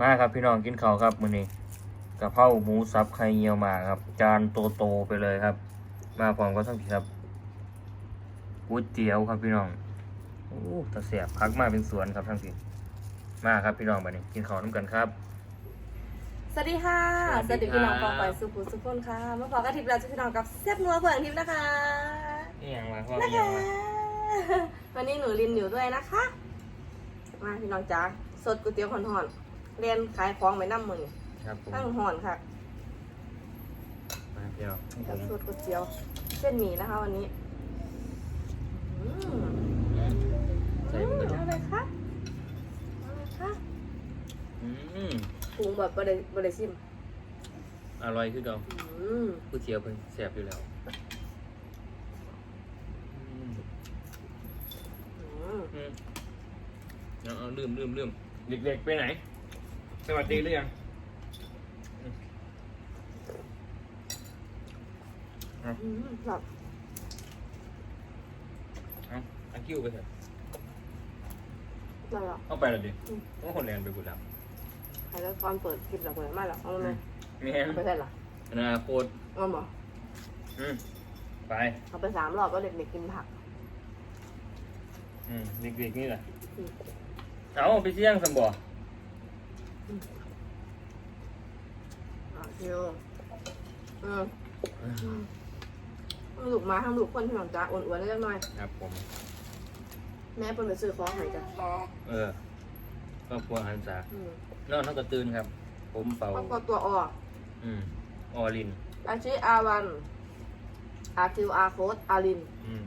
มาครับพี่น้องกินข้าวครับมื้อนี้กะเพราหมูสับไข่เยียวหมาครับ จานโตๆไปเลยครับ มาพร้อมก็ทั้งทีครับก๋วยเตี๋ยวครับพี่น้องโอ้ตะเสียบพักมาเป็นสวนครับทั้งทีมาครับพี่น้องบัดนี้กินข้าวน้ำกันครับ สวัสดีค่ะสสวัวัสสดีดีครับพี่น้องปองปอยสุภูสุพนค่ะมาพอกระทิบแล้วจะพี่น้องกับแซ่บนัวเพื่อนทิพย์นะคะนี่ยังมาพ่อนะนี่ยัคะงมาวันนี้หนูรินอยู่ด้วยนะคะ มาพี่น้องจ๋าสดก๋วยเตี๋ยวหอนๆ เรียนขายของไปน้ำมือนี่ครับผมตั้งหอนค่ะมาพี่น้องผกับมสดก๋วยเตี๋ยว เส้นหมี่นะคะวันนี้อืมใส่มันกระดูกเอาเลยค่ะเอาเลยค่ะอืมปรุงแบบบริบริซิมอร่อยคือเก่าอืมก๋วยเตี๋ยวเพิ่นแซ่บอยู่แล้วอืมอืมอืมเอาเอาลืมลืมลืมเด็กๆไปไหน สวัสดีหรือยังอืมเอาอืมแบบเอาอันคิวไปเถอะอะไรอะเข้าไปเลยดิอืมต้องคนแลนไปบุญแล้วใครแล้วตอนเปิดคลิปเราเปิดมาแล้วเอาไหมแม่นเอาไปใช่หรออนาคตเอาหมออืมไป เอาไปสามรอบก็เด็กๆกินผัก อืมเด็กๆนี่แหละอืมเอาไปเที่ยงสมบ่ อะคิวอืมทั้งลูกมาทั้งลูกคนที่หนองจ้าอ้วนๆเล็กน้อย ครับผม แม่เพิ่นไปซื้อของให้จ้ะเออครอบครัวหันษาอืมนอนเท่ากับตื่นครับ ผมเป่าครอบครัวตัวอออืมออลิน อาชีอาวันอาคิวอาโค้ดอารินอืม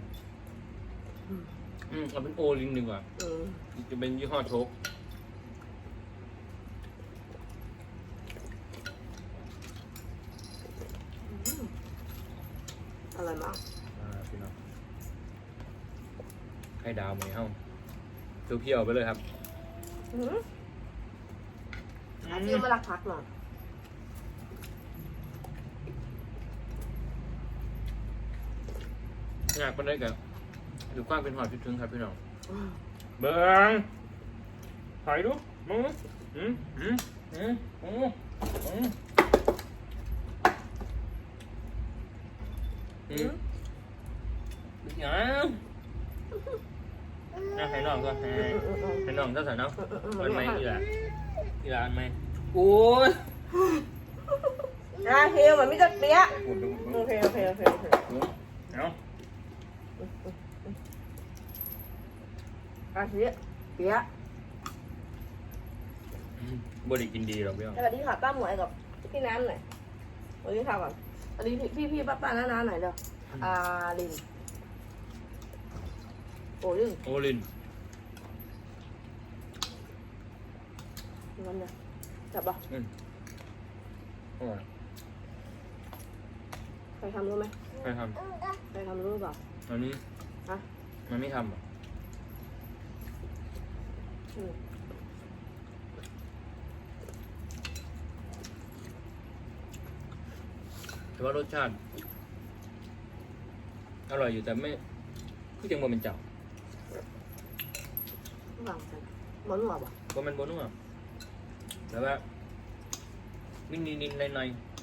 อืมอืมเอาเป็นโอลินดีกว่า อืมจะเป็นยี่ห้อโชค อืม อร่อยมากอ่าพี่น้องไข่ดาวไหมเฮ้าเพียวๆไปเลยครับอืมอาคิวมาลักพักหน่อยอยากไปได้กับดูกว้างเป็นหอดคิดถึงครับพี่น้องอืมเบิ้งถอยดูมึงอืมอืมอืมอืมอืมอืมยังน่าให้น้องก็ให้ อืมอืมอืม ให้น้องเท่าไหร่เนาะอืมอืมมันไหมอืมอีหล่ะอีหล่ะอันไหมโอ้ยอาคิวมันไม่จะเปี้ยปวดดูโอเคโอเคโอเคโอเคเอาอาคิวเปี้ยบไดิกินดีหรอกพี่น้องสวัสดีค่ะป้าหมวยกับพี่น้ำหน่อยสวัสดีค่ะก่อนสวัสดีพี่พี่ป้าป้าน้าน้าหน่อยเด้ออาลินโอ้ลินโอลิน นั่นเนี่ยจับปะอืมโอ้ยใครทำรู้ไหมใครทใครทำรู้เปล่าำมันนี้ฮะมันไม่ทำเหรออืมแต่ว่ารสชาติ อร่อยอยู่แต่ไม่คือจังบ่เป็นเจ้าระหว่างกันบนหัวปะ ก็มันบนัว แต่ว่ามินนินนินหน่อยๆ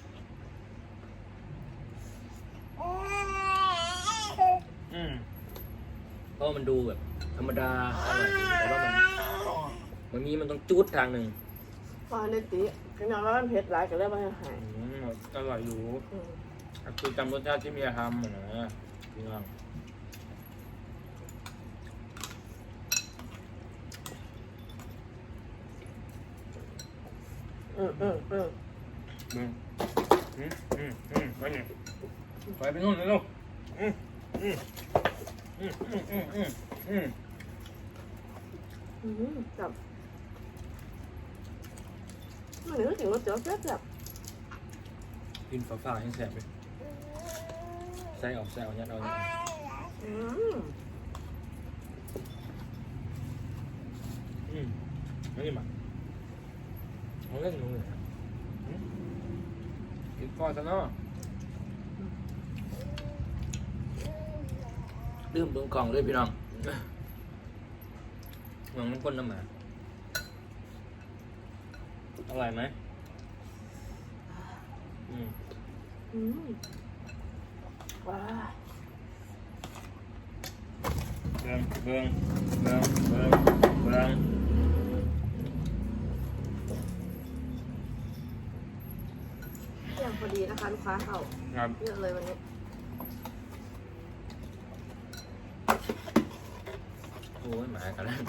อืมเพราะว่ามันดูแบบ ธรรมดาอร่อยดีแต่ว่ามันมันมีมันต้องจูดทางหนึ่งพอในตีกินอย่างแล้วมันเผ็ดหลายก็เลยไม่ให้หายอืมอร่อยอยู่อืม คือจำรสชาติที่เมียทำอะนะพี่น้อง อืมอืมอืมอืมอืมอืมอืมไปเนี่ยไปไปนู่นเลยลูกอืมอืมอืมอืมอืมอืมอืมอืมจับมันนึกถึงรสเจ๋อแซ่บแบบกินฝาฝาให้แสบเลยใส่ออกใส่ออกยัดเอายัดเอาอืมอืมไม่ได้มา เอาเล่นลงเลยครับอืมกินก้อนซะเนาะลืมเบิ่งกล่องเลยพี่น้องมองน้ำข้นน้ำหมาร่อยไหมอืมอืมว้าเบิ้งเบิ้งเบิ้งเบิ้งเบิ้ง อดีนะคะลูกค้าเข้าครับเยอะเลยวันนี้โอ้ยหมากันแล้ว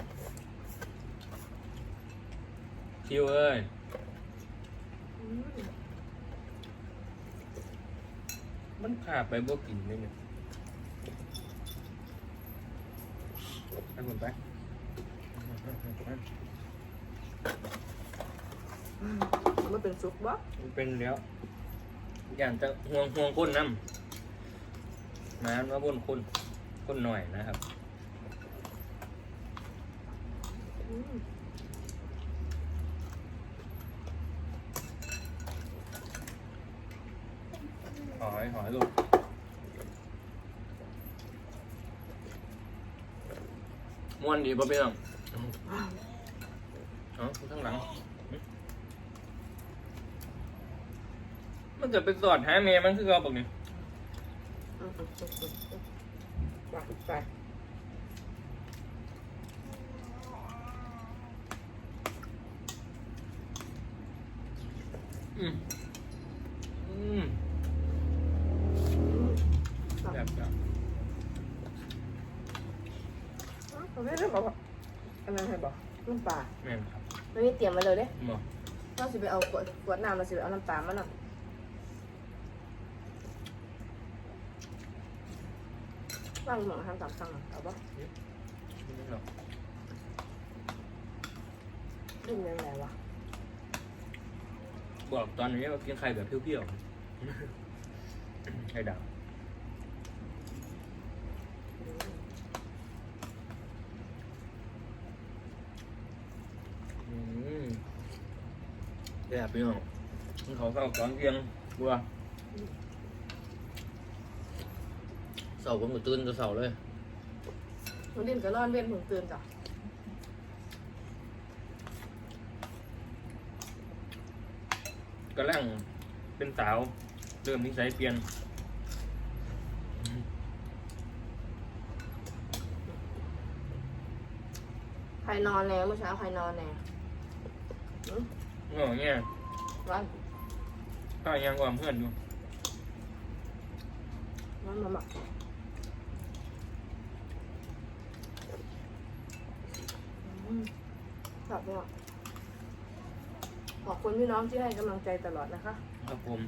คิวเอ้ยอืมมันพาไปบ่กินเลยเนี่ยไปหมดไปมันเป็นซุปบ่มันเป็นแล้ว อย่างจะห่วงห่วงก้นน้ำน้ำว่าบนก้นก้นหน่อยนะครับอืมหอยหอยลูกม้วนดีป่ะพี่น้องเอ๋อข้างหลัง มันเกิดไปสอดหาเมย์มันคือเราบอกนี่อืมอืมอืมอืมอืมไปไปอืมอืมครับแบบแบบเขาไม่ได้บอกว่าอะไรให้บอกน้ำปลาแม่นครับไม่มีเตรียมมาเลยเด้บอกเราสิไปเอาขวดขวดน้ำเราสิไปเอาน้ำปลามาหน่อย ว่างหมองทางตับสั่งเอาปะไม่หรอกดึงยังไงวะบอกตอนนี้ว่ากินไข่แบบเปรี้ยวๆไข่ดาวอืมแบบพี่น้องมันเขาเข้าตอนเที่ยงบัว เสาร์ผมก็ตื่นจะเสาร์เลยมันดิ้นก็นอนเวียนหัวตื่นจ้ะกำลังเป็นสาว เริ่มนิสัยเปลี่ยนใครนอนแน่เมื่อเช้าใครนอนแน่อ๋อเนี่ยร้อนก็ยังกว่าเพื่อนอยู่ร้อนมาหมัก อืมครับเนี่ยขอบคุณพี่น้องที่ให้กำลังใจตลอดนะคะครับผม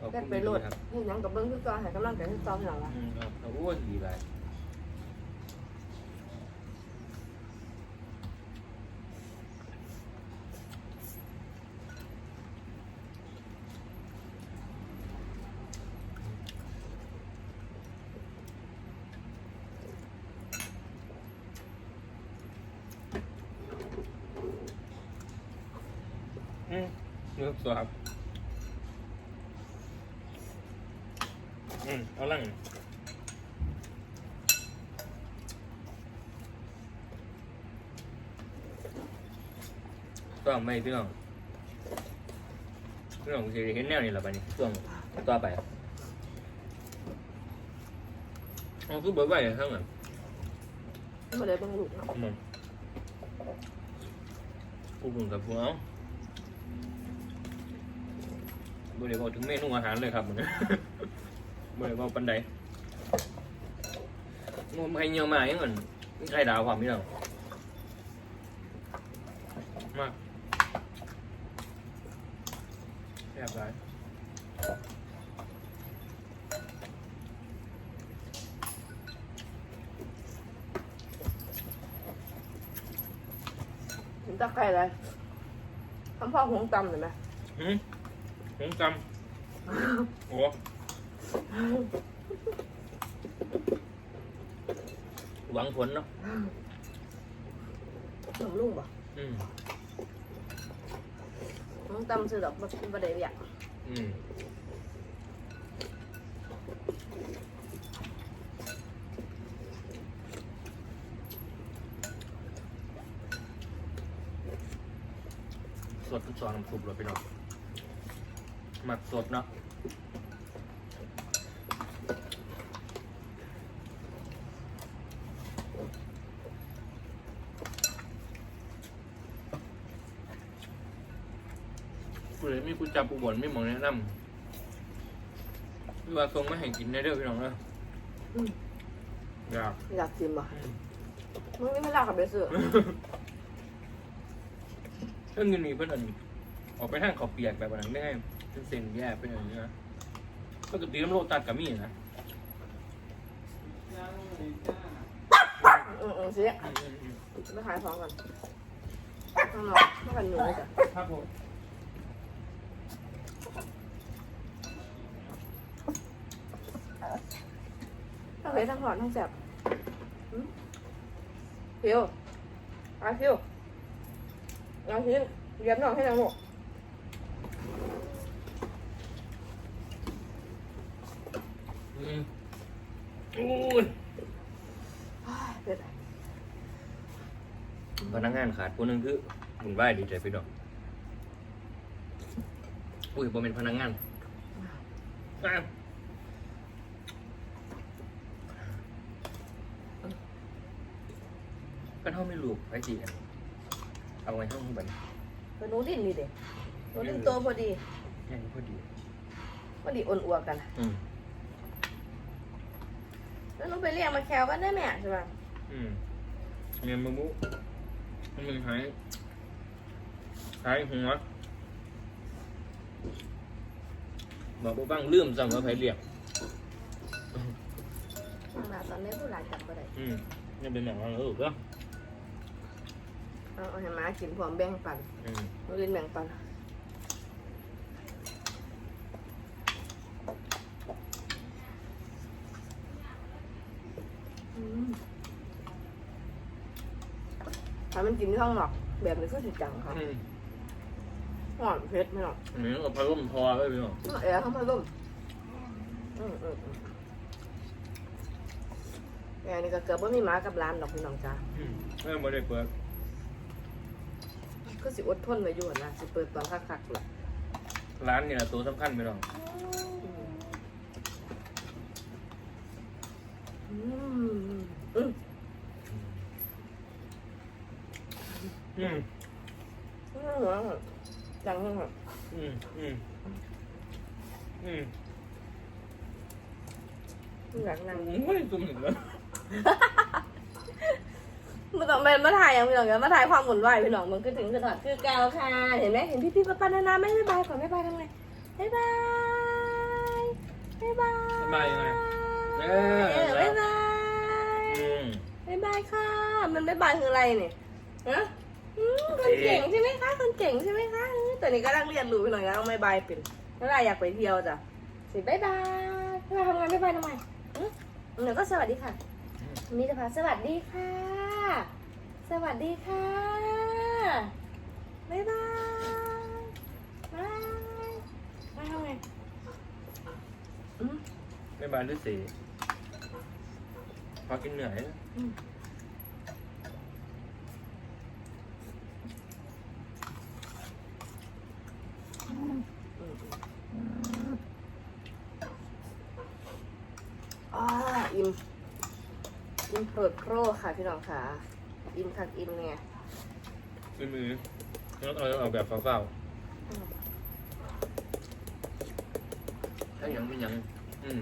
ขอบได้คุณไปโหลดครับเห็นยังกับเบิ้งคือก็ให้กำลังใจที่ซ้อมหลังละ อืมครับโอ้ยดีเลย อืม เลือกตัวครับอืมเอาลังต้องไม่พี่น้องพี่น้องสิเห็นแนวนี้หรอปะนี่ช่วงต่อไปเอาคือเบิดไว้ข้างหลังไม่ได้เบิ้งลูกเนาะมันผู้บุญกับผู้เอา บ่ได้บอกถึงเมนูอาหารเลยครับมันบ่ได้บอกปันใดงมไข่เหี่ยวมาอย่างนั้นมีไข่ดาวความพี่น้องมากแซ่บหลายเห็นตะไคร้เลยทำพ่อหงตำเห็นไหมหืม ผมจำโอ้หวังผลเนาะหนุ่มลุงบ่อืมหงตำซื้อดอกบ่บ่ได้อยากอืมสดทุกซองน้ำซุปเลยพี่น้อง หมักสดเนาะกูเลยมีกูจับอุบลไม่มองแนะนำพี่ว่าทรงไม่ให้กินได้เด้อพี่น้องเด้ออืม อยาก อยากกินบ่มึงนี่ไม่ลากขับไปซื้อเรื่องเงินมีเพื่อนอันออกไปทางเขาวเปียกแบบนั้นได้ไง เป็นเส้นแย่เป็นอย่างนี้นะปกติน้ำโลตัดกับมีนะเออืมสิอืมอืมอืมไปขายของก่อนข้างนอกไม่กันหนูเลยจ้ะครับผมทั้งเลยทั้งหอดทั้งแสบอืมคิวอาคิวอาชิ้นเลี้ยมหน่อยให้หน่อยหมด อืมอู้ย เผ็ด พนักงานขาดคนหนึ่งคือหมุนไหวายดีใจพี่น้องอุ้ยผมเป็นพนักงานอ้าวก็เท่าไม่ลูกไอ้จีกันเอาไว้ห้องบันเป็นหนูดิ้นนี่เด็กหนูดิ้นโตพอดียังพอดีพอดีอ่อนอวกกันอืมแล้วหนูไปเรียกมาแคลกันได้ไหมใช่ป่ะอืมเมียนมะมุ มันหายหายหัวบอกว่าบ้างลืมสั่งว่าไผเรียกมาตอนนี้ผู้หลานจับไปได้อืมนี่เป็นแบบว่าเออก็เอาเอาให้หมากินพร้อมแบ่งปันอืมหนูดิ้นแบ่งปันอืม ถ้ามันกินที่ห้องหรอก แบบนี้ก็สิจังครับอืมหอมเผ็ดไม่หรอกอันนี้ก็พะล่มพอไว้พี่น้องแอร์เข้ามาร่มอืมอืมอืมแอร์นี่ก็เกือบว่ามีหมากับร้านดอกพี่น้องจ้า อืมไม่ไม่ได้เปิดก็สิอดทนไว้อยู่นะสิเปิดตอนคักๆแหละร้านเนี่ยตัวสำคัญพี่น้องอืมอืมอืม อืมหัวจังหัวอืมอืมอืมอยากนั่งโอ้ยตุ่มหนึ่งแล้วมาต้องไปมาถ่ายอย่างพี่น้องกันมาถ่ายความหมุนไหวพี่น้องมันคือถึงคือถอดคือแก้วค่ะ เห็นไหมเห็นพี่พี่ป้าป้านานาไม่บายก่อนไม่บายทำไงบ๊ายบายบ๊ายบายสบายยังไงเอเอออบ๊ายบายอืมบ๊ายบายค่ะ มันบ๊ายบายคืออะไรเนี่ยฮะ อืมคนเก่งใช่ไหมคะคนเก่งใช่ไหมคะอืมตอนนี้ก็รังเรียนรู้พี่น้องแล้วไม่บายเป็นเมื่อไหรอยากไปเที่ยวจ้ะสิบ๊ายบายเวลาทำงานบ๊ายบายทำไมอืมเดี๋ยวก็สวัสดีค่ะมีจะพาสวัสดีค่ะ สวัสดีค่ะบ๊ายบายบายมาทำไงอืม ไม่บานด้วยสีพอกินเหนื่อยนะอืมอ่าอิ่มอิ่มเปิด โครค่ะพี่น้องค่ะ อิ่มคักอิ่มเนี่ยมือมือแล้วเอาเอาแบบเฝ้าๆถ้ายังไม่ยัง อืม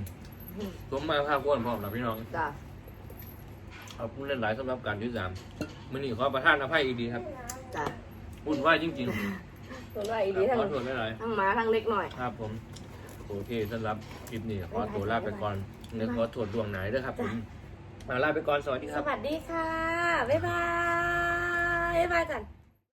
ผมมาภาพอ้วนพร้อมนะพี่น้อง จ้ะขอบคุณหลายๆสำหรับการที่สามมือนี้ขอประทานอภัยอีกดีครับจ้ะวุ่นวายจริงส่วนว่าอีๆดีทั้งขอโทษหลายทั้งหมาทั้งเล็กหน่อยๆครับผมโอเคสำหรับคลิปนี้ขอตัวลาไปก่อนเนื้อขอโทษดวงไหนด้วยครับผมมา ลาไปก่อนสวัสดีคสรับ วัสดีค่ะ บ๊ายบาย บ๊ายบายกัน